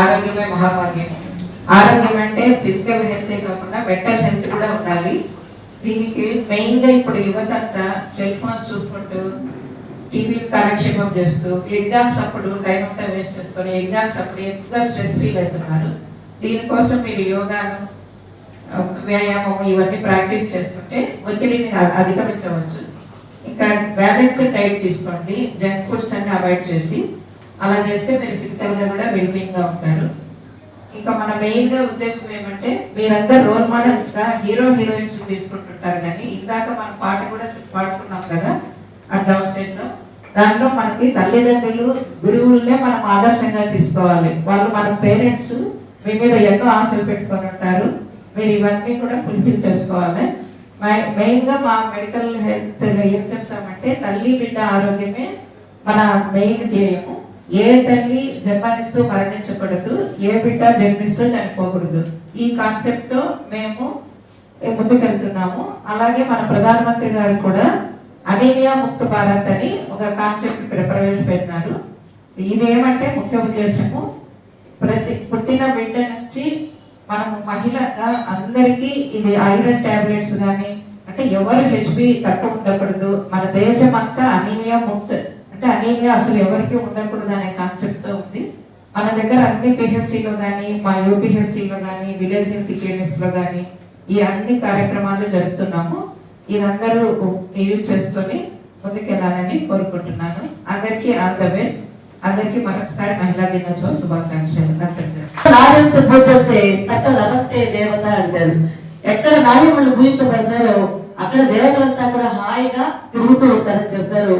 ఆరోగ్యమే మహాభాగ్యం ఆరోగ్యం అంటే ఫిజికల్ హెల్తే కాకుండా మెంటల్ హెల్త్ కూడా ఉండాలి. దీనికి మెయిన్గా ఇప్పుడు యువత అంతా సెల్ ఫోన్స్ చూసుకుంటూ టీవీ కాలక్షేపం చేస్తూ ఎగ్జామ్స్ అప్పుడు టైం అంతా వేస్ట్ చేసుకొని ఎగ్జామ్స్ అప్పుడు ఎక్కువ స్ట్రెస్ ఫీల్ అవుతున్నారు. దీనికోసం మీరు యోగాను వ్యాయామం ఇవన్నీ ప్రాక్టీస్ చేసుకుంటే ఒత్తిడిని అధిగమించవచ్చు. ఇంకా బ్యాలెన్స్ డైట్ తీసుకోండి జంక్ ఫుడ్స్ అన్ని అవాయిడ్ చేసి అలా చేస్తే మీరు ఫిజికల్గా కూడా వెల్బీయింగ్గా ఉంటారు. ఇంకా మన మెయిన్గా ఉద్దేశం ఏమంటే మీరందరూ రోల్ మోడల్స్గా హీరో హీరోయిన్స్ తీసుకుంటుంటారు కానీ ఇందాక మన పాట కూడా పాడుకున్నాం కదా అట్ డౌన్లో దాంట్లో మనకి తల్లిదండ్రులు గురువులనే మనం ఆదర్శంగా తీసుకోవాలి. వాళ్ళు మన పేరెంట్స్ మీ మీద ఎన్నో ఆశలు పెట్టుకొని ఉంటారు. మీరు ఇవన్నీ కూడా ఫుల్ఫిల్ చేసుకోవాలి. మై- మెయిన్ మా మెడికల్ హెల్త్ ఏం చెప్తామంటే తల్లి బిడ్డ ఆరోగ్యమే మన మెయిన్ ధ్యేయము. ఏ తల్లి జన్మనిస్తూ మరణించకూడదు ఏ బిడ్డ జన్మిస్తూ చనిపోకూడదు. ఈ కాన్సెప్ట్తో మేము ముందుకెళ్తున్నాము. అలాగే మన ప్రధానమంత్రి గారు కూడా అనీమియా ముక్త భారత్ అని ఒక కాన్సెప్ట్ ప్ర- ప్రవేశపెట్టినారు. ఇదేమంటే ముఖ్య ఉద్దేశము. ప్రతి పుట్టిన బిడ్డ నుంచి మనము మహిళగా అందరికీ ఇది ఐరన్ టాబ్లెట్స్ కానీ అంటే ఎవరు హెచ్బి తక్కువ ఉండకూడదు. మన దేశం అంతా అనీమియా ముక్త్. అంటే అనేమి అసలు ఎవరికి ఉండకూడదు అనే కాన్సెప్ట్తో ఉంది. మన దగ్గర అన్ని పిహెచ్సిలో కానీ మా యూపీహెచ్సిలో కానీ విలేజ్ హెల్త్ క్లినిక్స్లో కానీ ఈ అన్ని కార్యక్రమాలు జరుపుతున్నాము. ఇదందరూ యూజ్ చేసుకొని ముందుకెళ్ళాలని కోరుకుంటున్నాను. అందరికీ ఆల్ ద బెస్ట్. అందరికీ మరొకసారి మహిళా దినోత్సవ శుభాకాంక్షలు. డాక్టర్ నారంత తక్క దేవత అంటారు. ఎక్కడ నాయములు పూజించబడతారో అక్కడ దేవతలంతా కూడా హాయిగా తిరుగుతూ ఉంటారని చెప్తారు.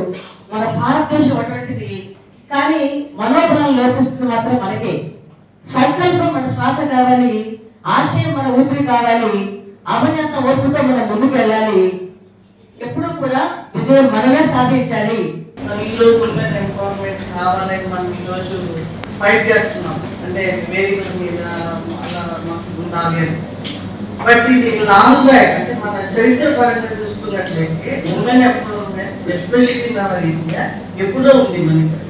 మాత్రం మనకే సంకల్పం మన శ్వాస కావాలి ఆశయం మన ఊపిరి కావాలి అవనంత ఓర్పుతో మనం ముందుకు వెళ్ళాలి. ఎప్పుడూ కూడా విజయం మనమే సాధించాలి. ఈ రోజు ఉమెన్ ఎంపవర్మెంట్ కావాలని మనం ఈ రోజు ఫైట్ చేస్తున్నాం. అంటే వేదికల మీద అలా మాకు ఉండాలి అని. బట్ ఇది లాంగ్ బ్యాక్ అంటే మన చరిత్ర పరంగా చూసుకున్నట్లయితే ఉమెన్ ఎంపవర్మెంట్ ఎస్పెషల్లీ ఇండియా ఎప్పుడో ఉంది మనకి.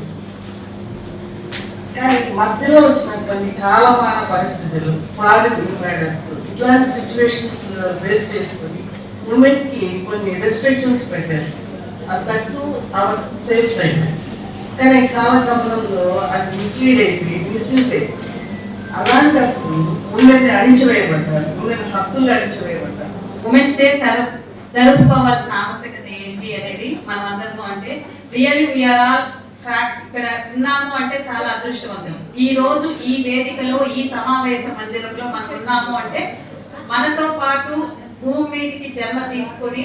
మధ్యలో వచ్చినటువంటి కాలమాన పరిస్థితులు ఫారిన్ ఇన్వైడర్స్ ఇట్లాంటి సిచ్యువేషన్స్ బేస్ చేసుకొని ఉమెన్కి కొన్ని రెస్ట్రిక్షన్స్ పెట్టారు. అది తట్టు అవర్ సేఫ్ సైడ్ కానీ కాలక్రమంలో అది మిస్లీడ్ అయిపోయి మిస్యూజ్ అయిపోయి. అలాంటప్పుడు ఉమెన్ అణిచివేయబడ్డారు. ఉమెన్ హక్కులు అణిచివేయబడ్డారు. ఉమెన్స్ డే జరుపుకోవాల్సిన ఆవశ్యకత ఏంటి అనేది మనం అందరము అంటే రియల్లీ వీఆర్ ఆల్ ఇక్కడ ఉన్నాము అంటే చాలా అదృష్టవంతం. ఈ రోజు ఈ వేదికలో ఈ సమావేశ మందిరంలో మనం ఉన్నాము అంటే మనతో పాటు భూమి మీదకి జన్మ తీసుకొని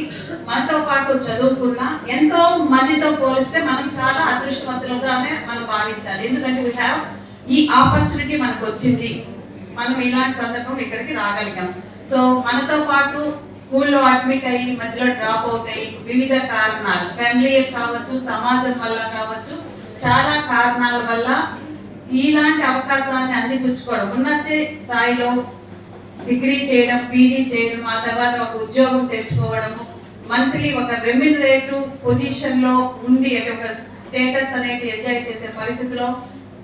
మనతో పాటు చదువుకున్న ఎంతో మందితో పోలిస్తే మనం చాలా అదృష్టవంతులుగానే మనం భావించాలి. ఎందుకంటే వీ హ్యావ్ ఈ ఆపర్చునిటీ మనకు వచ్చింది. మనం ఇలాంటి సందర్భం ఇక్కడికి రాగలిగాం. సో మనతో పాటు స్కూల్లో అడ్మిట్ అయ్యి మధ్యలో డ్రాప్ అవుట్ అయ్యి వివిధ కారణాలు ఫ్యామిలీ కావచ్చు సమాజం వల్ల కావచ్చు చాలా కారణాల వల్ల ఇలాంటి అవకాశాన్ని అందిపుచ్చుకోవడం. ఉన్నత స్థాయిలో డిగ్రీ చేయడం పీజీ చేయడం ఆ తర్వాత ఒక ఉద్యోగం తెచ్చుకోవడము మంత్లీ ఒక రెమ్యునరేటివ్ పొజిషన్లో ఉండి అంటే ఒక స్టేటస్ అనేది ఎంజాయ్ చేసే పరిస్థితిలో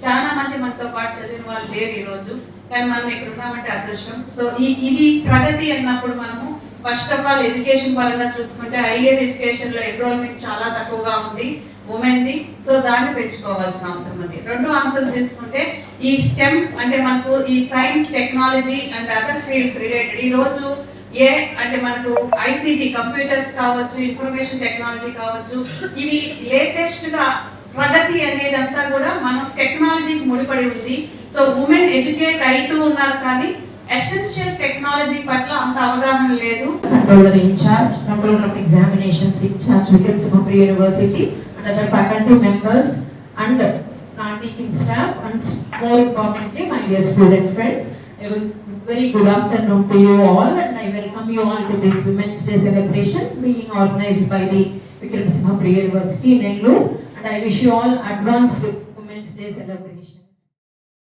చాలా మంది మనతో పాటు చదివిన వాళ్ళు లేరు ఈరోజు. కానీ మనం ఇక్కడ ఉన్నామంటే అదృష్టం. సో ఈ ఇది ప్రగతి అన్నప్పుడు మనము ఫస్ట్ ఆఫ్ ఆల్ ఎడ్యుకేషన్ పరంగా చూసుకుంటే హైయర్ ఎడ్యుకేషన్లో ఎన్రోల్మెంట్ చాలా తక్కువగా ఉంది. ఉమెన్ ది సో దాన్ని పెంచుకోవాల్సిన అవసరం ఉంది. రెండో అంశం తీసుకుంటే ఈ స్టెమ్ అంటే మనకు ఈ science technology and other fields related ఈ రోజు ఏ అంటే మనకు ఐసిటి కంప్యూటర్స్ కావచ్చు ఇన్ఫర్మేషన్ టెక్నాలజీ కావచ్చు ఇవి లేటెస్ట్గా ప్రగతి అనేది అంతా కూడా మన టెక్నాలజీకి ముడిపడి ఉంది. సో ఉమెన్ ఎడ్యుకేట్ అవుతూ ఉన్నారు కానీ ఎసెన్షియల్ టెక్నాలజీ పట్ల అంత అవగాహన లేదు. Controller in-charge controller of examinations in-charge in university Other faculty members and non-teaching staff, and more importantly, my dear student friends. A very good afternoon to you all, and I welcome you all to this Women's Day celebrations being organized by the Vikram Simhapuri University, in Nellore, and I wish you all advanced Women's Day celebrations.